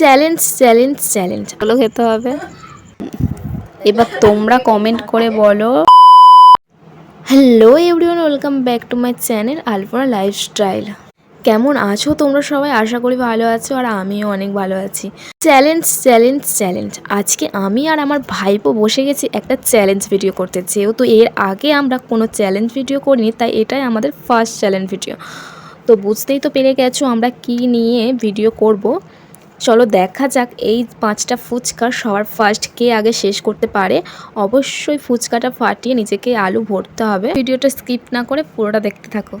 Challenge challenge challenge. এগুলো খেতে হবে। এবার তোমরা কমেন্ট করে বলো। Hello everyone welcome back to my channel Alpana lifestyle কেমন আছো তোমরা সবাই? আশা করি ভালো আছো আর আমিও অনেক ভালো আছি। চ্যালেঞ্জ চ্যালেঞ্জ চ্যালেঞ্জ আজকে আমি আর আমার ভাইপো বসে গেছি একটা চ্যালেঞ্জ ভিডিও করতে। যেহেতু এর আগে আমরা কোনো চ্যালেঞ্জ ভিডিও করিনি তাই এটাই আমাদের ফার্স্ট চ্যালেঞ্জ ভিডিও তো বুঝতেই তো পেরে গেছো আমরা কি নিয়ে ভিডিও করব। চলো দেখা যাক এই পাঁচটা ফুচকা সবার ফার্স্ট কে আগে শেষ করতে পারে। অবশ্যই ফুচকাটা ফাটিয়ে নিজেকে আলু ভরতে হবে। ভিডিওটা স্কিপ না করে পুরোটা দেখতে থাকো।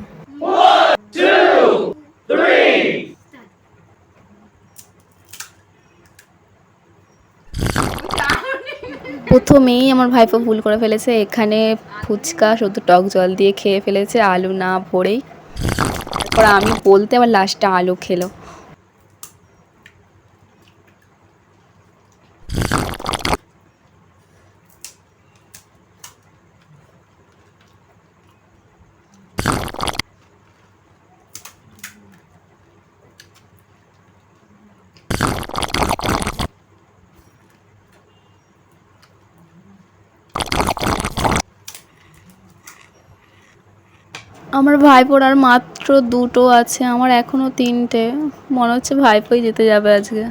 প্রথমেই আমার ভাইপো ভুল করে ফেলেছে। এখানে ফুচকা শুধু টক জল দিয়ে খেয়ে ফেলেছে, আলু না ভরেই। তারপর আমি বলতে আবার লাস্টে আলু খেলো। আমার ভাইপোর আর মাত্র দুটো আছে, আমার এখনও তিনটে। মনে হচ্ছে ভাইপোই যেতে যাবে আজকে।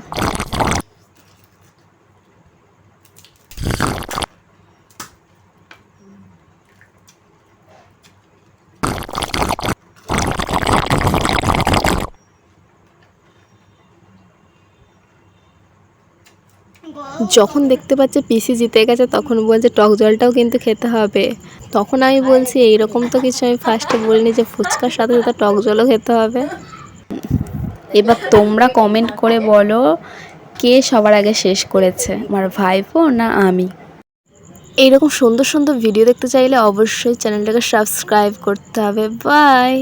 যখন দেখতে পাচ্ছে পিসি জিতে গেছে তখন বলছে টক জলটাও কিন্তু খেতে হবে। তখন আমি বলছি এইরকম তো কিছু আমি ফার্স্টে বলিনি যে ফুচকার সাথে সাথে টক জলও খেতে হবে। এবার তোমরা কমেন্ট করে বলো কে সবার আগে শেষ করেছে? আমার ভাইপো না আমি? এইরকম সুন্দর সুন্দর ভিডিও দেখতে চাইলে অবশ্যই চ্যানেলটাকে সাবস্ক্রাইব করতে হবে। বাই